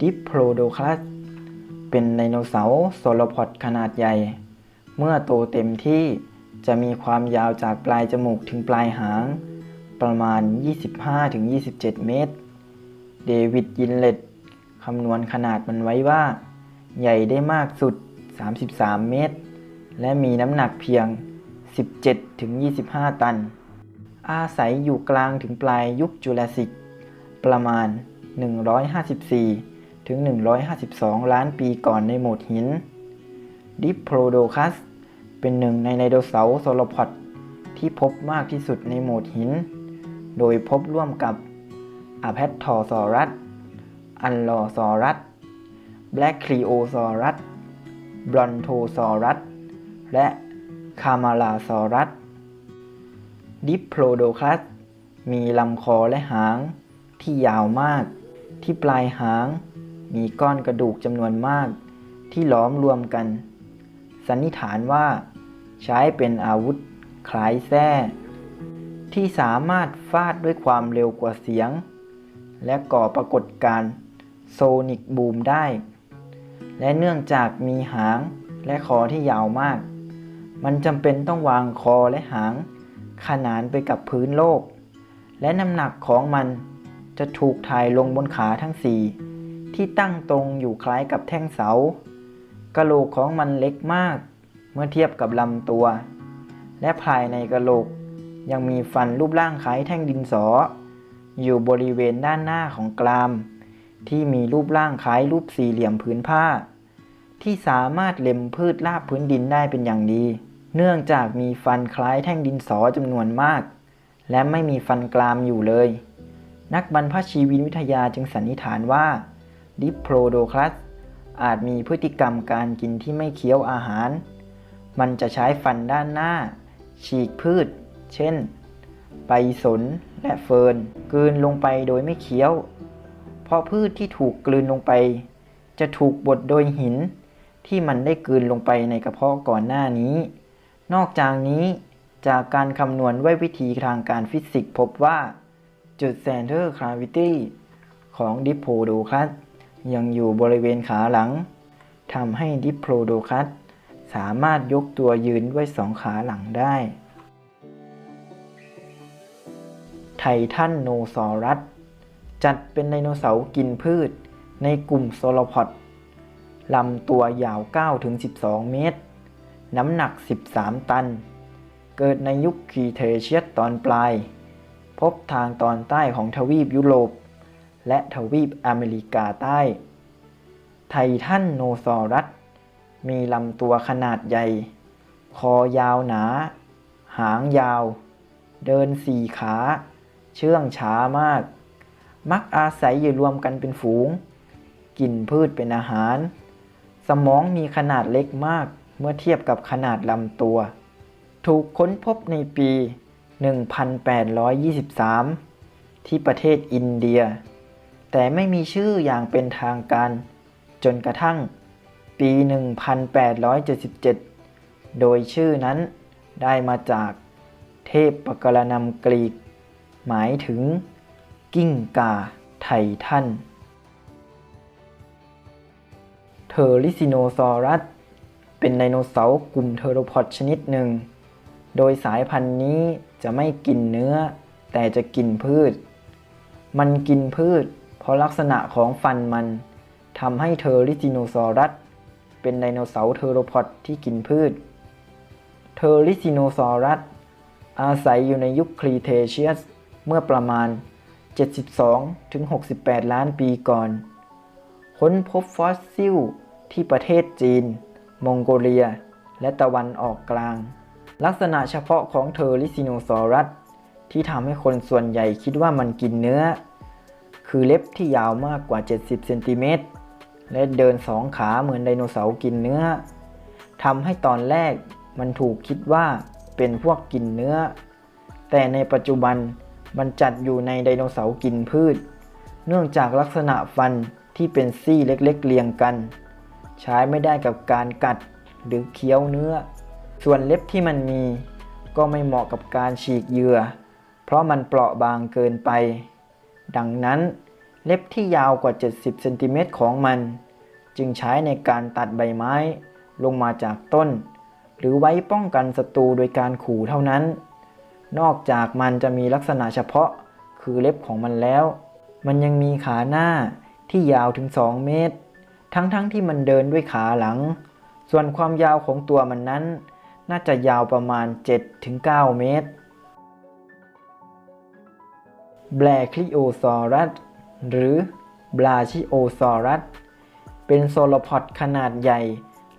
ดิปโ o โดคลัส เป็นไดโนเสาร์โซโลพอดขนาดใหญ่ เมื่อโตเต็มที่จะมีความยาวจากปลายจมูกถึงปลายหาง ประมาณ 25-27 เมตร เดวิดยินเลตคำนวณขนาดมันไว้ว่า ใหญ่ได้มากสุด 33 เมตร และมีน้ำหนักเพียง 17-25 ตัน อาศัยอยู่กลางถึงปลายยุคจูราสสิกประมาณ 154 ถึง 152 ล้านปีก่อนในโหมดหิน ดิปโ o โดคัส เป็นหนึ่งในไดโนเสาร์โซโลพอดที่พบมากที่สุดในโหมดหิน โดยพบร่วมกับอะแพตทอซอรัส อันลอซอรัส แบล็กคลีโอซอรัสบรอนโทซอรัส และคามาลาซอรัส ดิปโ o โดคัส มีลำคอและหางที่ยาวมากที่ปลายหาง มีก้อนกระดูกจำนวนมากที่ล้อมรวมกัน สันนิษฐานว่า ใช้เป็นอาวุธคล้ายแส้ที่สามารถฟาดด้วยความเร็วกว่าเสียง และก่อปรากฏการณ์โซนิกบูมได้ และเนื่องจากมีหางและคอที่ยาวมาก มันจำเป็นต้องวางคอและหาง ขนานไปกับพื้นโลก และน้ำหนักของมันจะถูกถ่ายลงบนขาทั้งสี่ ที่ตั้งตรงอยู่คล้ายกับแท่งเสากะโหลกของมันเล็กมาก เมื่อเทียบกับลำตัว และภายในกะโหลกยังมีฟันรูปร่างคล้ายแท่งดินสอ อยู่บริเวณด้านหน้าของกราม ที่มีรูปร่างคล้ายรูปสี่เหลี่ยมผืนผ้า ที่สามารถเล็มพืชราบพื้นดินได้เป็นอย่างดี เนื่องจากมีฟันคล้ายแท่งดินสอจำนวนมาก และไม่มีฟันกรามอยู่เลย นักบรรพชีวินวิทยาจึงสันนิษฐานว่า ดิปโ o โดคลัสอาจมีพฤติกรรมการกินที่ไม่เคี้ยวอาหาร มันจะใช้ฟันด้านหน้า ฉีกพืช เช่นใบสนและเฟิร์นกลืนลงไปโดยไม่เคี้ยว เพราะพืชที่ถูกกลืนลงไป จะถูกบดโดยหิน ที่มันได้กลืนลงไปในกระเพาะก่อนหน้านี้ นอกจากนี้จากการคำนวณด้วยวิธีทางการฟิสิกส์พบว่า จุด center gravity ของดิโ o โดคลัส ยังอยู่บริเวณขาหลังทำให้ดิปโ o โดคัสสามารถยกตัวยืนด้วยสองขาหลังได้ ไททันโนซอรัส จัดเป็นไดโนเสาร์กินพืชในกลุ่มโซโลพอดลำตัวยาว 9-12 เมตร น้ำหนัก 13 ตัน เกิดในยุคคีเทเชียสตอนปลาย พบทางตอนใต้ของทวีปยุโรป และทวีปอเมริกาใต้ ไททันโนซอรัส มีลำตัวขนาดใหญ่ คอยาวหนา หางยาว เดินสี่ขา เชื่องช้ามาก มักอาศัยอยู่รวมกันเป็นฝูง กินพืชเป็นอาหาร สมองมีขนาดเล็กมากเมื่อเทียบกับขนาดลำตัว ถูกค้นพบในปี 1823 ที่ประเทศอินเดีย แต่ไม่มีชื่ออย่างเป็นทางการ จนกระทั่ง ปี 1877 โดยชื่อนั้นได้มาจากเทพปกรณำกรีก หมายถึง กิ้งกาไททันเทอริซิโนซอรัส เป็นไดโนเสาร์กลุ่มเทอโรพอดชนิดหนึ่ง โดยสายพันธุ์นี้จะไม่กินเนื้อ แต่จะกินพืช มันกินพืช เพราะลักษณะของฟันมันทำให้เทอริซิโนซอรัส เป็นไดโนเสาร์เทอโรพอดที่กินพืช เทอริซิโนซอรัส อาศัยอยู่ในยุคครีเทเชียส เมื่อประมาณ 72-68 ล้านปีก่อน ค้นพบฟอสซิลที่ประเทศจีน มองโกเลีย และตะวันออกกลาง ลักษณะเฉพาะของเทอริซิโนซอรัส ที่ทำให้คนส่วนใหญ่คิดว่ามันกินเนื้อ คือเล็บที่ยาวมากกว่า 70เซนติเมตรและเดินสองขาเหมือนไดโนเสาร์กินเนื้อทำให้ตอนแรกมันถูกคิดว่าเป็นพวกกินเนื้อ แต่ในปัจจุบันมันจัดอยู่ในไดโนเสาร์กินพืช เนื่องจากลักษณะฟันที่เป็นซี่เล็กๆเรียงกัน ใช้ไม่ได้กับการกัดหรือเคี้ยวเนื้อ ส่วนเล็บที่มันมีก็ไม่เหมาะกับการฉีกเหยื่อ เพราะมันเปราะบางเกินไป ดังนั้น เล็บที่ยาวกว่า 70เซนติเมตรของมัน จึงใช้ในการตัดใบไม้ลงมาจากต้น หรือไว้ป้องกันศัตรูโดยการขู่เท่านั้น นอกจากมันจะมีลักษณะเฉพาะคือเล็บของมันแล้ว มันยังมีขาหน้าที่ยาวถึง 2 เมตร ทั้งๆทที่มันเดินด้วยขาหลัง ส่วนความยาวของตัวมันนั้น น่าจะยาวประมาณ 7-9 เมตรแบลคลิโอซอรัส หรือบลาชิโอซอรัส เป็นโซโลพอดขนาดใหญ่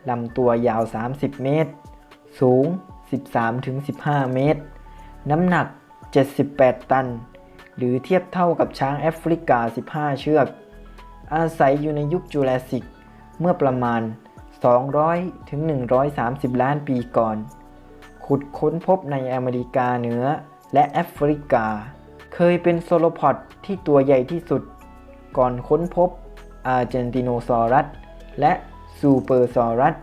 ลำตัวยาว 30 เมตร สูง 13-15 เมตร น้ำหนัก 78 ตัน หรือเทียบเท่ากับช้างแอฟริกา 15 เชือก อาศัยอยู่ในยุคจูราสสิก เมื่อประมาณ 200 ถึง 130 ล้านปีก่อน ขุดค้นพบในอเมริกาเหนือและแอฟริกา เคยเป็นโซโลพอดที่ตัวใหญ่ที่สุด ก่อนค้นพบอาร์เจนติโนซอรัส และซูเปอร์ซอรัส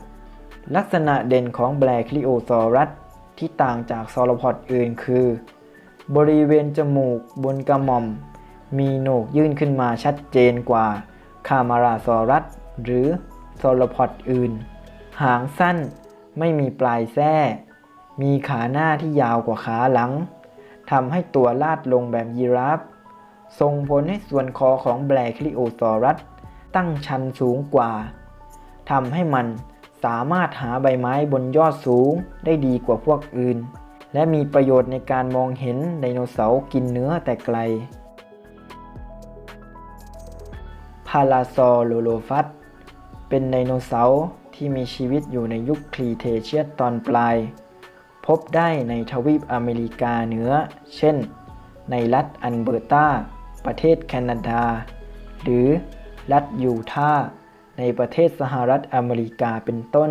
ลักษณะเด่นของแบลคลิโอซอรัส ที่ต่างจากซอโลพอดอื่นคือ บริเวณจมูกบนกระหม่อม มีโหนกยื่นขึ้นมาชัดเจนกว่าคามาราซอรัส หรือโซโลพอดอื่น หางสั้นไม่มีปลายแส้มีขาหน้าที่ยาวกว่าขาหลัง ทำให้ตัวลาดลงแบบยีราฟ ส่งผลให้ส่วนคอของแบลคลิโอซอรัส ตั้งชันสูงกว่า ทำให้มันสามารถหาใบไม้บนยอดสูงได้ดีกว่าพวกอื่น และมีประโยชน์ในการมองเห็นไดโนเสาร์กินเนื้อแต่ไกล พาราซอโลโลฟัส เป็นไดโนเสาร์ที่มีชีวิตอยู่ในยุคครีเทเชียสตอนปลาย พบได้ในทวีปอเมริกาเหนือ เช่น ในรัฐอันเบอร์ตา ประเทศแคนาดา หรือรัฐยูทาห์ในประเทศสหรัฐอเมริกาเป็นต้น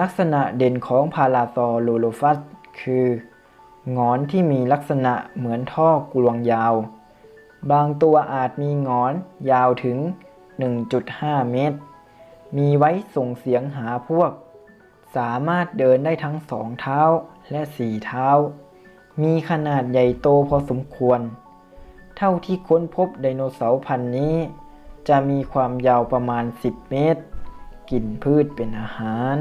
ลักษณะเด่นของพาราซอโลโลฟัสคืองอนที่มีลักษณะเหมือนท่อกลวงยาว บางตัวอาจมีงอนยาวถึง 1.5 เมตร มีไว้ส่งเสียงหาพวก สามารถเดินได้ทั้งสองเท้าและสี่เท้า มีขนาดใหญ่โตพอสมควร เท่าที่ค้นพบไดโนเสาร์พันธุ์นี้ จะมีความยาวประมาณ 10 เมตร กินพืชเป็นอาหาร